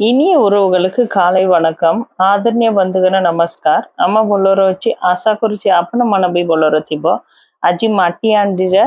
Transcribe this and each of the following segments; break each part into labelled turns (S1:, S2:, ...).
S1: இனிய உறவுகளுக்கு காலை வணக்கம் ಆದರಣೀಯ ಬಂಧುಗಳ ನಮಸ್ಕಾರ ನಮ್ಮ ବୋଲର ଅଛି ଆଶା କରୁଛି ଆପଣମାନେ ବି ବୋଲର ଥିବ ଆଜି ମାଟି ହାଣ୍ଡିରେ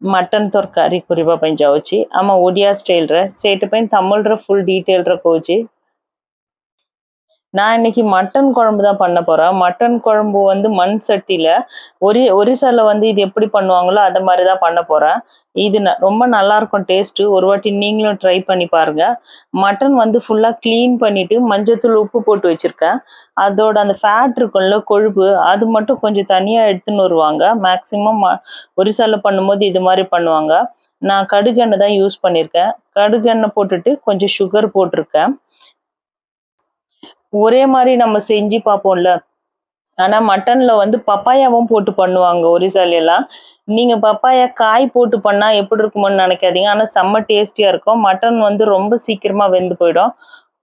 S1: ମଟନ୍ ତରକାରୀ କରିବା ପାଇଁ ଯାଉଛି ଆମ ଓଡ଼ିଆ ଷ୍ଟାଇଲ୍ରେ ସେଇଥିପାଇଁ ତାମିଲର ଫୁଲ୍ ଡିଟେଲ୍ରେ କହୁଛି நான் இன்னைக்கு மட்டன் குழம்பு தான் பண்ண போறேன். மட்டன் குழம்பு வந்து மண் சட்டியில ஒரு ஒரிசாவில் வந்து இது எப்படி பண்ணுவாங்களோ அதை மாதிரி தான் பண்ண போறேன். இது ந- ரொம்ப நல்லா இருக்கும் டேஸ்ட்டு ஒரு வாட்டி நீங்களும் ட்ரை பண்ணி பாருங்க. மட்டன் வந்து ஃபுல்லாக க்ளீன் பண்ணிட்டு மஞ்சத்தூள் உப்பு போட்டு வச்சிருக்கேன். அதோட அந்த ஃபேட் இருக்கும்ல கொழுப்பு அது மட்டும் கொஞ்சம் தனியாக எடுத்துன்னு வருவாங்க. மேக்சிமம் ஒரிசாவில் பண்ணும்போது இது மாதிரி பண்ணுவாங்க. நான் கடுகு தான் யூஸ் பண்ணியிருக்கேன் கடுகு எண்ணெய் போட்டுட்டு கொஞ்சம் சுகர் போட்டிருக்கேன். ஒரே மாதிரி நம்ம செஞ்சு பார்ப்போம்ல. ஆனா மட்டன்ல வந்து பப்பாயாவும் போட்டு பண்ணுவாங்க ஒரிசால எல்லாம். நீங்க பப்பாயா காய் போட்டு பண்ணா எப்படி இருக்குமோன்னு நினைக்காதீங்க. ஆனா செம்ம டேஸ்டியா இருக்கும். மட்டன் வந்து ரொம்ப சீக்கிரமா வெந்து போயிடும்.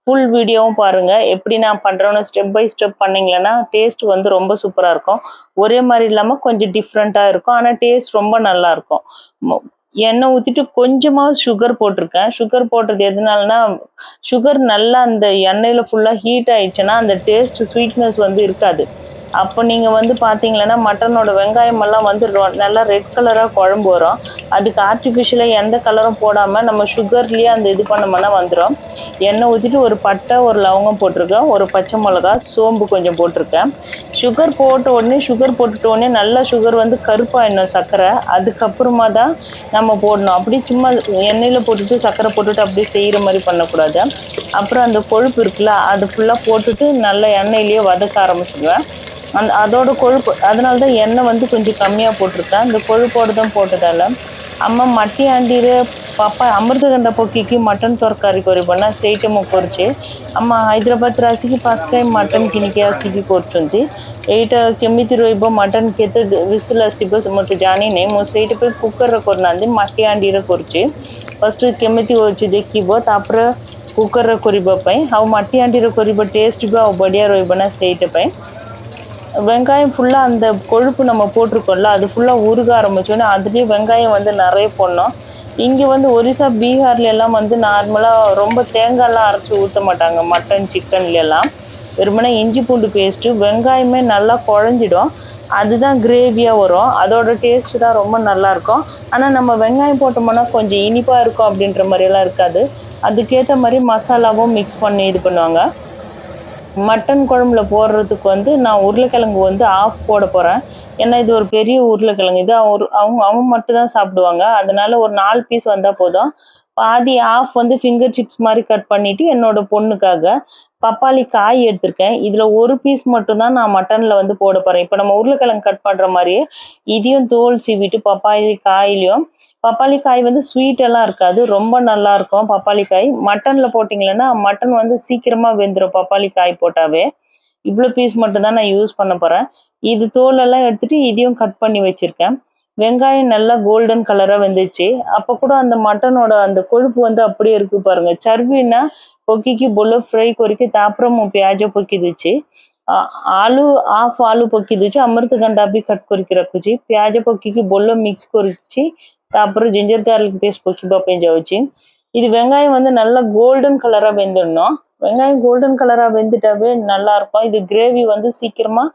S1: ஃபுல் வீடியோவும் பாருங்க. எப்படி நான் பண்றேன்னு ஸ்டெப் பை ஸ்டெப் பண்ணீங்களன்னா டேஸ்ட் வந்து ரொம்ப சூப்பரா இருக்கும். ஒரே மாதிரி இல்லாம கொஞ்சம் டிஃப்ரெண்டா இருக்கும். ஆனா டேஸ்ட் ரொம்ப நல்லா இருக்கும். எண்ணெய் ஊற்றிட்டு கொஞ்சமாக சுகர் போட்டிருக்கேன். சுகர் போட்டது எதனாலனா சுகர் நல்லா அந்த எண்ணெயில் ஃபுல்லாக ஹீட் ஆயிடுச்சுன்னா அந்த டேஸ்ட் ஸ்வீட்னஸ் வந்து இருக்காது. அப்போ நீங்கள் வந்து பாத்தீங்கன்னா மட்டனோட வெங்காயம் எல்லாம் வந்து ரொ- நல்லா ரெட் கலராக குழம்பு வரும். அதுக்கு ஆர்டிஃபிஷியலாக எந்த கலரும் போடாமல் நம்ம சுகர்லேயே அந்த இது பண்ணோம்னா வந்துடும் எண்ணெய் ஊற்றிட்டு ஒரு பட்டை ஒரு லவங்கம் போட்டிருக்கேன். ஒரு பச்சை மிளகா சோம்பு கொஞ்சம் போட்டிருக்கேன். சுகர் போட்ட உடனே சுகர் போட்டுட்ட உடனே நல்லா சுகர் வந்து கருப்பாயிடணும் சர்க்கரை. அதுக்கப்புறமா தான் நம்ம போடணும். அப்படி சும்மா எண்ணெயில் போட்டுட்டு சர்க்கரை போட்டுட்டு அப்படியே செய்கிற மாதிரி பண்ணக்கூடாது. அப்புறம் அந்த கொழுப்பு இருக்குல்ல அது ஃபுல்லாக போட்டுட்டு நல்லா எண்ணெயிலேயே வதக்க ஆரம்பிச்சிடுவேன் அந்த அதோட கொழுப்பு அதனால தான் எண்ணெய் வந்து கொஞ்சம் கம்மியாக போட்டிருக்கேன் இந்த கொழுப்போடு தான் போட்டதால் அம்மா மட்டி ஆண்டிரு பாப்பா அமிர்தகண்ட பொக்கிக்கு மட்டன் தொரக்காரி கொரி பண்ண చేయటము కొరిచి అమ్మ హైదరాబాద్ రాసికి ఫస్ట్ టైం మటన్ కినికి సిగి కొట్టుంది ఎయిట్ కెమ్మిది రూయిబో మటన్ కెత్త విసుల సిబ్బ మొట్టు జానీనే మో సైట్ పోయి కుక్కర్ కొరినంది మట్టి ఆండీర కొరిచి ఫస్ట్ కెమ్మిది వచ్చి దెక్కిబో తాపర కుక్కర్ కొరిబ పై అవు మట్టి ఆండీర కొరిబ టేస్ట్ బి అవు బడియా రొయ్యబన సైట్ పై வெங்காயம் ஃபுல்லாக அந்த கொழுப்பு நம்ம போட்டிருக்கோம்ல அது ஃபுல்லாக உருக ஆரம்பிச்சோன்னே அதுலேயே வெங்காயம் வந்து நிறைய போடணும். இங்கே வந்து ஒரிசா பீகார்ல எல்லாம் வந்து நார்மலாக ரொம்ப தேங்காய்லாம் அரைச்சி ஊற்ற மாட்டாங்க மட்டன் சிக்கன்ல எல்லாம். வெறுமனே இஞ்சி பூண்டு பேஸ்ட்டு வெங்காயமே நல்லா குழஞ்சிடும். அதுதான் கிரேவியாக வரும். அதோட டேஸ்ட்டு தான் ரொம்ப நல்லாயிருக்கும் ஆனால் நம்ம வெங்காயம் போட்டோம்னா கொஞ்சம் இனிப்பாக இருக்கும் அப்படின்ற மாதிரியெல்லாம் இருக்காது. அதுக்கேற்ற மாதிரி மசாலாவும் மிக்ஸ் பண்ணி இது பண்ணுவாங்க. மட்டன் குழம்புல போடுறதுக்கு வந்து நான் உருளைக்கிழங்கு வந்து ஆஃப் போட போகிறேன் ஏன்னா இது ஒரு பெரிய உருளைக்கிழங்கு. இது ஒரு அவங்க அவங்க மட்டும் தான் சாப்பிடுவாங்க. அதனால ஒரு நாலு பீஸ் வந்தால் போதும். பாதி ஆஃப் வந்து ஃபிங்கர் சிப்ஸ் மாதிரி கட் பண்ணிட்டு என்னோட பொண்ணுக்காக பப்பாளி காய் எடுத்திருக்கேன். இதில் ஒரு பீஸ் மட்டும்தான் நான் மட்டனில் வந்து போட போகிறேன் இப்போ நம்ம உருளைக்கிழங்கு கட் பண்ணுற மாதிரியே இதையும் தோல் சீவிட்டு பப்பாளி காயிலையும் பப்பாளி காய் வந்து ஸ்வீட்டெல்லாம் இருக்காது ரொம்ப நல்லா இருக்கும் பப்பாளி காய். மட்டனில் போட்டிங்கன்னா மட்டன் வந்து சீக்கிரமாக வெந்துடும் பப்பாளி காய் போட்டாவே. இவ்வளோ பீஸ் மட்டும்தான் நான் யூஸ் பண்ண போறேன். இது தோலெல்லாம் எடுத்துகிட்டு எடுத்துட்டு இதையும் கட் பண்ணி வச்சிருக்கேன். வெங்காயம் நல்லா கோல்டன் கலராக வெந்துச்சு. அப்போ கூட அந்த மட்டனோட அந்த கொழுப்பு வந்து அப்படியே இருக்குது பாருங்கள் சர்வின்னா பொக்கிக்கு ବୋଲ ஃப்ரை କରିକି ତାପରେ ମୁଁ ପିଆଜ ஆலு ஆஃப் ஆலு பொக்கிதுச்சு. ଆଳୁ ପକେଇ கட் ଅମୃତଭଣ୍ଡା ବି କଟ୍ କରିକି ରଖୁଛି ପିଆଜ ପକେଇକି ବୋଲ ମିକ୍ସ କରୁଛି ତାପରେ ଜିଞ୍ଜର ଗାର୍ଲିକ୍ இது வெங்காயம் வந்து நல்லா கோல்டன் கலராக வெந்துடணும். வெங்காயம் கோல்டன் கலராக வெந்துட்டாவே நல்லாயிருக்கும் இது கிரேவி வந்து சீக்கிரமாக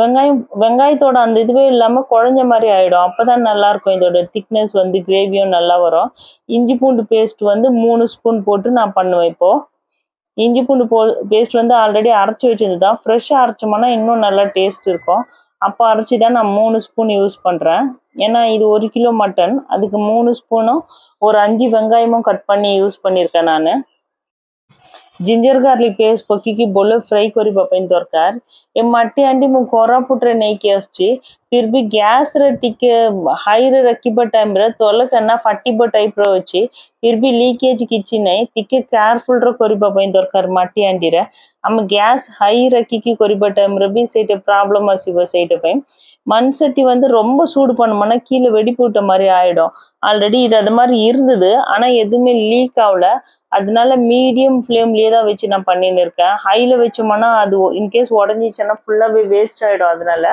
S1: வெங்காயம் வெங்காயத்தோட அந்த இதுவே இல்லாமல் குழஞ்ச மாதிரி ஆகிடும் அப்போ தான் நல்லாயிருக்கும் இதோட திக்னஸ் வந்து கிரேவியும் நல்லா வரும். இஞ்சி பூண்டு பேஸ்ட் வந்து மூணு ஸ்பூன் போட்டு நான் பண்ணுவேன் இப்போது இஞ்சி பூண்டு போ பேஸ்ட் வந்து ஆல்ரெடி அரைச்சி வச்சது தான் ஃப்ரெஷ்ஷாக அரைச்சோம்னா இன்னும் நல்லா டேஸ்ட் இருக்கும் அப்போ அரைச்சி தான் நான் மூணு ஸ்பூன் யூஸ் பண்ணுறேன் ஏன்னா இது ஒரு கிலோ மட்டன் அதுக்கு மூணு ஸ்பூனும் ஒரு அஞ்சு வெங்காயமும் கட் பண்ணி யூஸ் பண்ணியிருக்கேன் நான் ଜିଞ୍ଜର ଗାର୍ଲିକ ପେଷ୍ଟ ପକେଇକି ବୋଲେ ଫ୍ରାଏ କରିବା ପାଇଁ ଦରକାର ଏ ମାଟି ହାଣ୍ଡି ମୁଁ କୋରାପୁଟରେ ନେଇକି ଆସୁଛି फिर भी गैस रे टिके हाई रे रखिबा टाइम रे तोल कना फाटिबा टाइप रो अछि फिर भी लीकेज किछि नै टिके केयरफुल रो करबा पई दरकार माटी हांडी रे हम गैस हाई रखिकी करबा टाइम रे भी सेटे प्रॉब्लम आसीबो सेटे पई மண் சட்டி வந்து ரொம்ப சூடு பண்ணோம்னா கீழே வெடிப்பு விட்ட மாதிரி ஆயிடும். ஆல்ரெடி இது அது மாதிரி இருந்தது. ஆனால் எதுவுமே லீக் ஆகல. அதனால மீடியம் ஃப்ளேம்லேயே தான் வச்சு நான் பண்ணின்னு இருக்கேன். ஹையில் வச்சோம்னா அது இன்கேஸ் உடஞ்சிச்சுன்னா ஃபுல்லாகவே வேஸ்ட் ஆகிடும் அதனால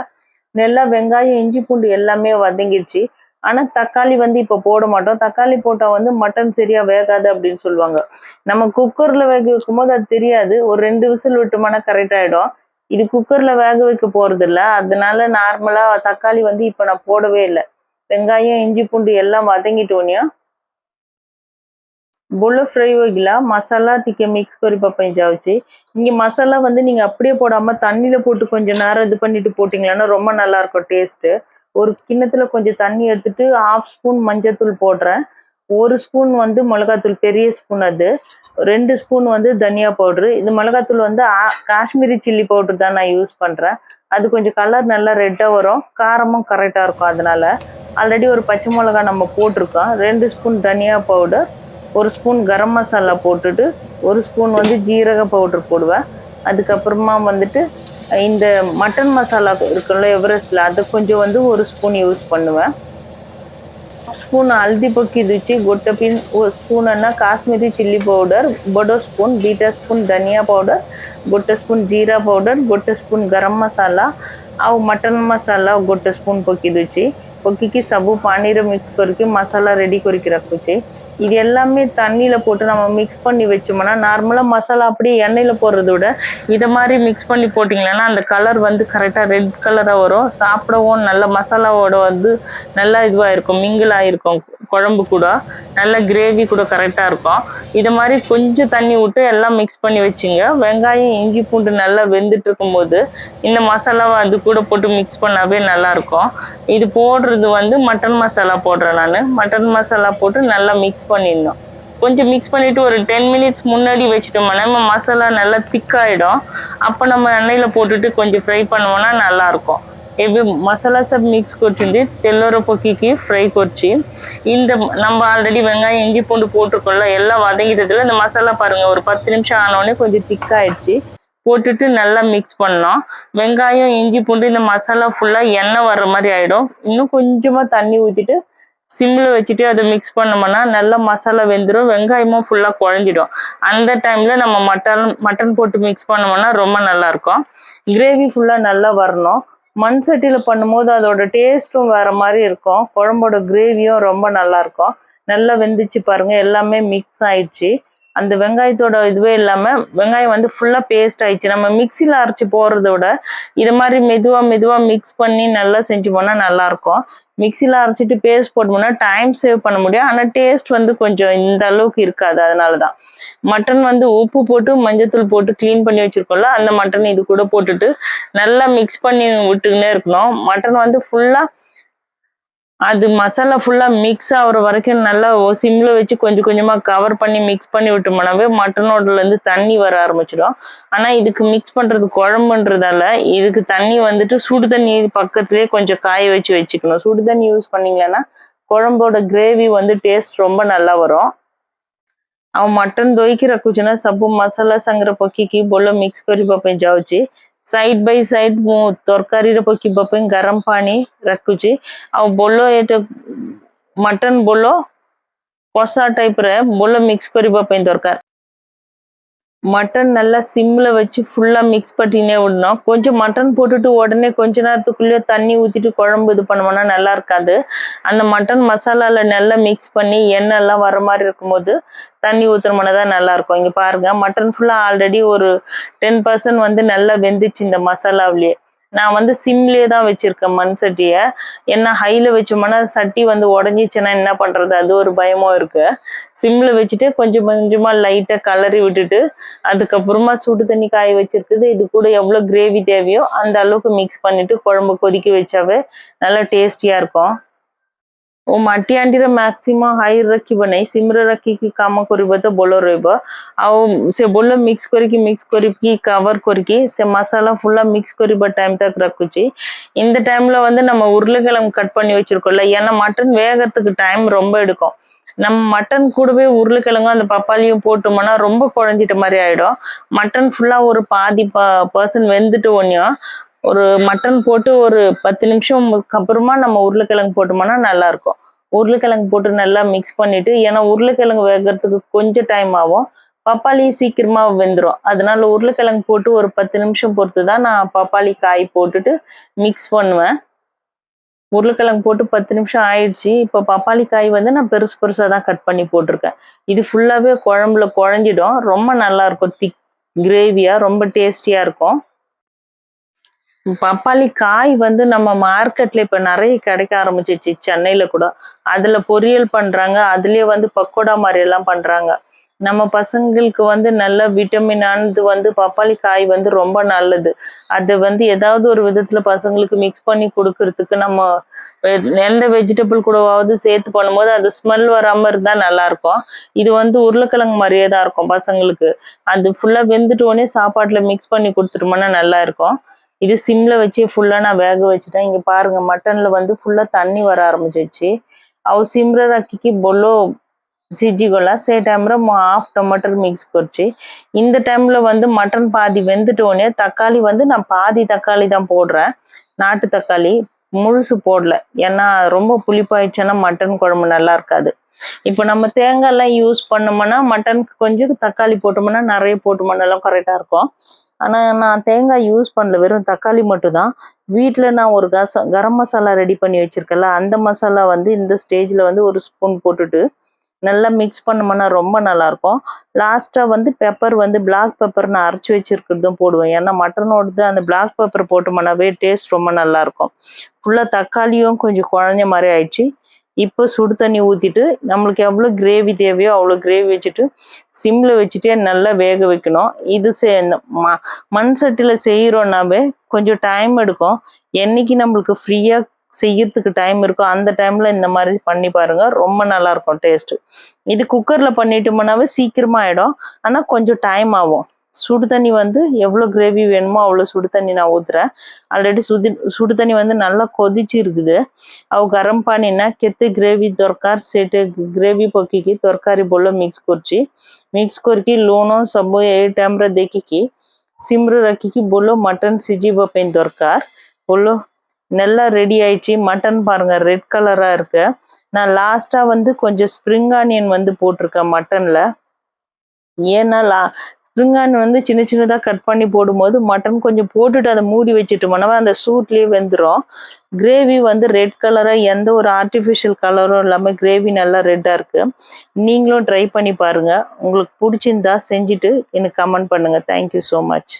S1: நல்லா வெங்காயம் இஞ்சி பூண்டு எல்லாமே வதங்கிடுச்சு ஆனால் தக்காளி வந்து இப்போ போட மாட்டோம். தக்காளி போட்டால் வந்து மட்டன் சரியா வேகாது அப்படின்னு சொல்லுவாங்க. நம்ம குக்கரில் வேக வைக்கும் போது அது தெரியாது. ஒரு ரெண்டு விசில் விட்டோம்னா கரெக்ட் ஆயிடும். இது குக்கரில் வேக வைக்க போகிறது இல்லை. அதனால நார்மலாக தக்காளி வந்து இப்போ நான் போடவே இல்லை. வெங்காயம் இஞ்சி பூண்டு எல்லாம் வதங்கிட்டோனையும் బొల్ల ஃப்ரை ఇలా மசாலா టికే மிக்ஸ் கொரி பப்பஞ்சாவுச்சு இங்கே மசாலா வந்து நீங்கள் அப்படியே போடாமல் தண்ணியில் போட்டு கொஞ்சம் நேரம் இது பண்ணிவிட்டு போட்டிங்கன்னா ரொம்ப நல்லாயிருக்கும் டேஸ்ட்டு ஒரு கிண்ணத்தில் கொஞ்சம் தண்ணி எடுத்துட்டு ஹாஃப் ஸ்பூன் மஞ்சத்தூள் போடுறேன். ஒரு ஸ்பூன் வந்து மிளகாத்தூள் பெரிய ஸ்பூன் அது. ரெண்டு ஸ்பூன் வந்து தனியா பவுட்ரு இந்த மிளகாத்தூள் வந்து காஷ்மீரி சில்லி பவுட்ரு தான் நான் யூஸ் பண்ணுறேன் அது கொஞ்சம் கலர் நல்லா ரெட்டாக வரும். காரமும் கரெக்டாக இருக்கும் அதனால். ஆல்ரெடி ஒரு பச்சை மிளகா நம்ம போட்டிருக்கோம். ரெண்டு ஸ்பூன் தனியா பவுடர் ஒரு ஸ்பூன் கரம் மசாலா போட்டுட்டு ஒரு ஸ்பூன் வந்து ஜீரக பவுட்ரு போடுவேன் அதுக்கப்புறமா வந்துட்டு இந்த மட்டன் மசாலா இருக்குல்ல எவரெஸ்டில் அதை கொஞ்சம் வந்து ஒரு ஸ்பூன் யூஸ் பண்ணுவேன் ಸ್ಪೂನ್ ಹಲ್ದಿ ಪಕ್ಕಿ ರುಚಿ ಗೊಟ್ಟಪಿನ್ ಸ್ಪೂನನ್ನು ಕಾಶ್ಮೀರಿ ಚಿಲ್ಲಿ ಪೌಡರ್ ಬಡೋ ಸ್ಪೂನ್ ಬೀಟಾ ಸ್ಪೂನ್ ಧನಿಯಾ ಪೌಡರ್ ಗೊಟ್ಟೆ ಸ್ಪೂನ್ ಜೀರಾ ಪೌಡರ್ ಗೊಟ್ಟೆ ಸ್ಪೂನ್ ಗರಂ ಮಸಾಲ ಅವು ಮಟನ್ ಮಸಾಲ ಗೊಟ್ಟೆ ಸ್ಪೂನ್ ಪಕ್ಕಿ ರುಚಿ ಪಕ್ಕಿಕ್ಕೆ ಸಬು ಪಾನೀರ ಮಿಕ್ಸ್ ಕೊರಿಕೆ ಮಸಾಲ ರೆಡಿ ಕೊರಿಕೆ ರಖುಚಿ இது எல்லாமே தண்ணியில் போட்டு நம்ம மிக்ஸ் பண்ணி வச்சோம்னா நார்மலாக மசாலா அப்படியே எண்ணெயில் போடுறத விட இதை மாதிரி மிக்ஸ் பண்ணி போட்டிங்கன்னா அந்த கலர் வந்து கரெக்டாக ரெட் கலராக வரும். சாப்பிடவும் நல்ல மசாலாவோட வந்து நல்லா இதுவாக இருக்கும் மிங்கிள் ஆகிருக்கும் குழம்பு கூட நல்ல கிரேவி கூட கரெக்டாக இருக்கும். இது மாதிரி கொஞ்சம் தண்ணி விட்டு எல்லாம் மிக்ஸ் பண்ணி வச்சுங்க. வெங்காயம் இஞ்சி பூண்டு நல்லா வெந்துட்டு இருக்கும்போது இந்த மசாலாவை அது கூட போட்டு மிக்ஸ் பண்ணாவே நல்லாயிருக்கும் இது போடுறது வந்து மட்டன் மசாலா போடுறேன் நான். மட்டன் மசாலா போட்டு நல்லா மிக்ஸ் பண்ணிடணும். கொஞ்சம் மிக்ஸ் பண்ணிவிட்டு ஒரு டென் மினிட்ஸ் முன்னாடி வச்சுட்டோம்னா நம்ம மசாலா நல்லா திக்காயிடும் அப்போ நம்ம எண்ணெயில் போட்டுட்டு கொஞ்சம் ஃப்ரை பண்ணுவோன்னா நல்லாயிருக்கும் ଏବେ ମସଲା ସବୁ ମିକ୍ସ କରୁଛନ୍ତି ତେଲର ପକେଇକି ஃப்ரை କରିଛି இந்த நம்ம ஆல்ரெடி வெங்காயம் இஞ்சி பூண்டு போட்டிருக்கோம்ல எல்லாம் வதங்கிட்டதுல இந்த மசாலா பாருங்க ஒரு பத்து நிமிஷம் ஆனோடனே கொஞ்சம் திக்காயிடுச்சு போட்டுட்டு நல்லா மிக்ஸ் பண்ணோம் வெங்காயம் இஞ்சி பூண்டு இந்த மசாலா ஃபுல்லாக எண்ணெய் வர்ற மாதிரி ஆயிடும் இன்னும் கொஞ்சமாக தண்ணி ஊற்றிட்டு சிம்மில் வச்சுட்டு அதை மிக்ஸ் பண்ணோம்னா நல்லா மசாலா வெந்துடும் வெங்காயமும் ஃபுல்லாக குழஞ்சிடும் அந்த டைமில் நம்ம மட்டன் மட்டன் போட்டு மிக்ஸ் பண்ணோம்னா ரொம்ப நல்லா இருக்கும் கிரேவி ஃபுல்லாக நல்லா வரணும் மண் சட்டியில் பண்ணும்போது அதோட டேஸ்ட்டும் வேறு மாதிரி இருக்கும். குழம்போட கிரேவியும் ரொம்ப நல்லா இருக்கும். நல்லா வெந்துச்சு பாருங்கள் எல்லாமே மிக்ஸ் ஆயிடுச்சு. அந்த வெங்காயத்தோட இதுவே இல்லாமல் வெங்காயம் வந்து ஃபுல்லாக பேஸ்ட் ஆயிடுச்சு. நம்ம மிக்சியில் அரைச்சி போடுறத விட இது மாதிரி மெதுவாக மெதுவாக மிக்ஸ் பண்ணி நல்லா செஞ்சு போனால் நல்லா இருக்கும் மிக்சியில் அரைச்சிட்டு பேஸ்ட் போட்டோம்னா டைம் சேவ் பண்ண முடியும். ஆனால் டேஸ்ட் வந்து கொஞ்சம் இந்த அளவுக்கு இருக்காது. அதனால தான் மட்டன் வந்து உப்பு போட்டு மஞ்சத்தூள் போட்டு க்ளீன் பண்ணி வச்சிருக்கோம்ல அந்த மட்டன் இது கூட போட்டுட்டு நல்லா மிக்ஸ் பண்ணி விட்டுக்கினே இருக்கணும். மட்டன் வந்து ஃபுல்லாக அது மசாலா ஃபுல்லாக மிக்ஸ் ஆகுற வரைக்கும் நல்லா சிம்மில் வச்சு கொஞ்சம் கொஞ்சமாக கவர் பண்ணி மிக்ஸ் பண்ணி விட்டோம்னாவே மட்டனோடலேருந்து தண்ணி வர ஆரம்பிச்சிடும் ஆனால் இதுக்கு மிக்ஸ் பண்ணுறது குழம்புன்றதால இதுக்கு தண்ணி வந்துட்டு சுடு தண்ணி பக்கத்துலேயே கொஞ்சம் காய வச்சு வச்சுக்கணும் சுடு தண்ணி யூஸ் பண்ணீங்கன்னா குழம்போட கிரேவி வந்து டேஸ்ட் ரொம்ப நல்லா வரும் ଆଉ ମଟନ ଧୋଇକି ରଖୁଛି ନା ସବୁ ମସଲା ସାଙ୍ଗରେ ପକେଇକି ଭଲ ମିକ୍ସ କରିବା ପାଇଁ ଯାଉଛି ସାଇଡ୍ ବାଇ ସାଇଡ୍ ମୁଁ ତରକାରୀରେ ପକେଇବା ପାଇଁ ଗରମ ପାଣି ରଖୁଛି ଆଉ ବୋଲ ଏଇଟା ମଟନ ବୋଲ କଷା ଟାଇପ୍ରେ ବୋଲ ମିକ୍ସ କରିବା ପାଇଁ ଦରକାର மட்டன் நல்லா சிம்மில் வச்சு ஃபுல்லாக மிக்ஸ் பண்ணினே விடணும். கொஞ்சம் மட்டன் போட்டுட்டு உடனே கொஞ்ச நேரத்துக்குள்ளேயே தண்ணி ஊற்றிட்டு குழம்பு இது பண்ணோம்னா நல்லா இருக்காது. அந்த மட்டன் மசாலாவில் நல்லா மிக்ஸ் பண்ணி எண்ணெய்லாம் வர மாதிரி இருக்கும்போது தண்ணி ஊற்றுனோம்னா தான் நல்லா இருக்கும். இங்கே பாருங்க மட்டன் ஃபுல்லாக ஆல்ரெடி ஒரு டென் பர்சன்ட் வந்து நல்லா வெந்துச்சு இந்த மசாலாவிலேயே நான் வந்து சிம்லேயே தான் வச்சிருக்கேன் மண் சட்டியை. என்ன ஹையில் வச்சோம்னா சட்டி வந்து உடஞ்சிச்சுன்னா என்ன பண்ணுறது அது ஒரு பயமும் இருக்கு. சிம்மில் வச்சுட்டு கொஞ்சம் கொஞ்சமாக லைட்டாக கலரி விட்டுட்டு அதுக்கப்புறமா சுடு தண்ணி காய வச்சிருக்குது. இது கூட எவ்வளோ கிரேவி தேவையோ அந்த அளவுக்கு மிக்ஸ் பண்ணிவிட்டு குழம்பு கொதிக்க வச்சாவே நல்லா டேஸ்டியாக இருக்கும். ଓ ମାଟି ହାଣ୍ଡିରେ ମ୍ୟାକ୍ସିମମ୍ ହାଇ ରଖିବ ନାହିଁ ସିମ୍ରେ ରଖିକି କାମ କରିବ ତ ଭଲ ରହିବ ଆଉ ସେ ଭଲ ମିକ୍ସ କରିକି ମିକ୍ସ କରିକି கவர் କରିକି ସେ மசாலா ஃபுல்லாக மிக்ஸ் କରିବା டைம் தக் ரக்குச்சு இந்த டைம்ல வந்து நம்ம உருளைக்கிழங்கு கட் பண்ணி வச்சிருக்கோம்ல ஏன்னா மட்டன் வேகறதுக்கு டைம் ரொம்ப எடுக்கும் நம்ம மட்டன் கூடவே உருளைக்கிழங்கும் அந்த பப்பாளியும் போட்டோம்னா ரொம்ப குழஞ்சிட்ட மாதிரி ஆயிடும் மட்டன் ஃபுல்லாக ஒரு பாதி ப பர்சன்ட் வெந்துட்டு ஒன்றையும் ஒரு மட்டன் போட்டு ஒரு பத்து நிமிஷம் அப்புறமா நம்ம உருளைக்கிழங்கு போட்டோம்னா நல்லா இருக்கும் உருளைக்கிழங்கு போட்டு நல்லா மிக்ஸ் பண்ணிட்டு ஏன்னா உருளைக்கிழங்கு வேகறதுக்கு கொஞ்சம் டைம் ஆகும். பப்பாளி சீக்கிரமா வெந்துடும் அதனால உருளைக்கிழங்கு போட்டு ஒரு பத்து நிமிஷம் பொறுத்து தான் நான் பப்பாளி காய் போட்டுட்டு மிக்ஸ் பண்ணுவேன். உருளைக்கிழங்கு போட்டு பத்து நிமிஷம் ஆயிடுச்சு. இப்போ பப்பாளி காய் வந்து நான் பெருசு பெருசாக தான் கட் பண்ணி போட்டிருக்கேன். இது ஃபுல்லாகவே குழம்புல குழஞ்சிடும். ரொம்ப நல்லா இருக்கும். திக் கிரேவியாக ரொம்ப டேஸ்டியாக இருக்கும். பப்பாளி காய் வந்து நம்ம மார்க்கெட்ல இப்ப நிறைய கிடைக்க ஆரம்பிச்சிச்சு சென்னையில கூட. அதுல பொரியல் பண்றாங்க அதுலயே வந்து பக்கோடா மாதிரி எல்லாம் பண்றாங்க. நம்ம பசங்களுக்கு வந்து நல்ல விட்டமினானது வந்து பப்பாளி காய் வந்து ரொம்ப நல்லது. அது வந்து ஏதாவது ஒரு விதத்துல பசங்களுக்கு மிக்ஸ் பண்ணி கொடுக்கறதுக்கு நம்ம வெ- எந்த வெஜிடபிள் கூடவாவது சேர்த்து பண்ணும்போது அது ஸ்மெல் வராம இருந்தா நல்லா இருக்கும் இது வந்து உருளைக்கிழங்கு மாதிரியே தான் இருக்கும் பசங்களுக்கு. அது ஃபுல்லா வெந்துட்ட உடனே சாப்பாட்டுல மிக்ஸ் பண்ணி கொடுத்துட்டோம்னா நல்லா இருக்கும் இது சிம்மில் வச்சு ஃபுல்லாக நான் வேக வச்சுட்டேன். இங்கே பாருங்கள் மட்டனில் வந்து ஃபுல்லாக தண்ணி வர ఆరంభించొచ్చి అవు சிம்ரர் அக்கிக்கு பொல்லோ సిజ్జి గొల్ల సే టైంలో మా హాఫ్ టొమాటో మిక్స్ இந்த டைமில் வந்து மட்டன் பாதி வெந்துட்டோடனே தக்காளி வந்து நான் பாதி தக்காளி தான் போடுறேன். நாட்டு தக்காளி முழுசு போடல. ஏன்னா ரொம்ப புளிப்பாயிடுச்சுன்னா மட்டன் குழம்பு நல்லா இருக்காது. இப்போ நம்ம தேங்காய்லாம் யூஸ் பண்ணோம்னா மட்டனுக்கு கொஞ்சம் தக்காளி போட்டோம்னா நிறைய போட்டோம்னா எல்லாம் கரெக்டாக இருக்கும். ஆனால் நான் தேங்காய் யூஸ் பண்ணல. வெறும் தக்காளி மட்டும்தான். வீட்டில் நான் ஒரு கச கரம் மசாலா ரெடி பண்ணி வச்சுருக்கேன்ல அந்த மசாலா வந்து இந்த ஸ்டேஜில் வந்து ஒரு ஸ்பூன் போட்டுட்டு நல்லா மிக்ஸ் பண்ணோம்னா ரொம்ப நல்லா இருக்கும் வந்து பெப்பர் வந்து பிளாக் பெப்பர் நான் அரைச்சி வச்சுருக்கிறதும் போடுவேன். ஏன்னா மட்டனோடது அந்த பிளாக் பெப்பர் போட்டோம்னாவே டேஸ்ட் ரொம்ப நல்லாயிருக்கும். ஃபுல்லாக தக்காளியும் கொஞ்சம் குழஞ்ச மாதிரி ஆயிடுச்சு. இப்போ சுடு தண்ணி ஊற்றிட்டு நம்மளுக்கு எவ்வளோ கிரேவி தேவையோ அவ்வளோ கிரேவி வச்சுட்டு சிம்மில் வச்சுட்டே நல்லா வேக வைக்கணும். இது சே இந்த ம- மண் சட்டியில் செய்கிறோன்னாவே கொஞ்சம் டைம் எடுக்கும். என்னைக்கு நம்மளுக்கு ஃப்ரீயாக செய்யறதுக்கு டைம் இருக்கும் அந்த டைம்ல இந்த மாதிரி பண்ணி பாருங்க. ரொம்ப நல்லா இருக்கும் டேஸ்ட் இது குக்கர்ல பண்ணிட்டோம்னாவே சீக்கிரமா ஆயிடும். ஆனா கொஞ்சம் டைம் ஆகும். சுடு தண்ணி வந்து எவ்வளோ கிரேவி வேணுமோ அவ்வளோ சுடு தண்ணி நான் ஊற்றுறேன் ஆல்ரெடி சுதி சுடு தண்ணி வந்து நல்லா கொதிச்சு இருக்குது அವು ಗರಂ ಪಾನಿನ ಕೆತ್ತೆ ಗ್ರೇವಿ ತರಕಾರಿ ಸೇಟ್ ಗ್ರೇವಿ ಪಕ್ಕಿಕಿ ತರಕಾರಿ ಬೊಲ್ಲ ಮಿಕ್ಸ್ ಕೊರ್ಚಿ ಮಿಕ್ಸ್ ಕೊರ್ಕಿ ಲೂಣ ಸಬ್ಬು ಏ ಟೈಮ್ರ சிம்ரு ಸಿಮ್ರ ರಕ್ಕಿಕಿ மட்டன் சிஜி ಸಿಜಿಬ தொர்க்கார் ತರಕಾರಿ நல்லா ரெடி ஆயிடுச்சு. மட்டன் பாருங்க ரெட் கலரா இருக்கு. நான் லாஸ்ட்டாக வந்து கொஞ்சம் ஸ்ப்ரிங் ஆனியன் வந்து போட்டிருக்கேன் மட்டன்ல ஏன்னா லா லா ஸ்ப்ரிங் வந்து சின்ன சின்னதாக கட் பண்ணி போடும்போது மட்டன் கொஞ்சம் போட்டுட்டு அதை மூடி வச்சுட்டோம்னா அந்த சூட்லேயே வெந்துடும் கிரேவி வந்து ரெட் கலராக எந்த ஒரு ஆர்டிஃபிஷியல் கலரும் இல்லாமல் கிரேவி நல்லா ரெட்டாக இருக்குது நீங்களும் ட்ரை பண்ணி பாருங்கள் உங்களுக்கு பிடிச்சிருந்தா செஞ்சுட்டு எனக்கு கமெண்ட் பண்ணுங்கள் தேங்க்யூ ஸோ மச்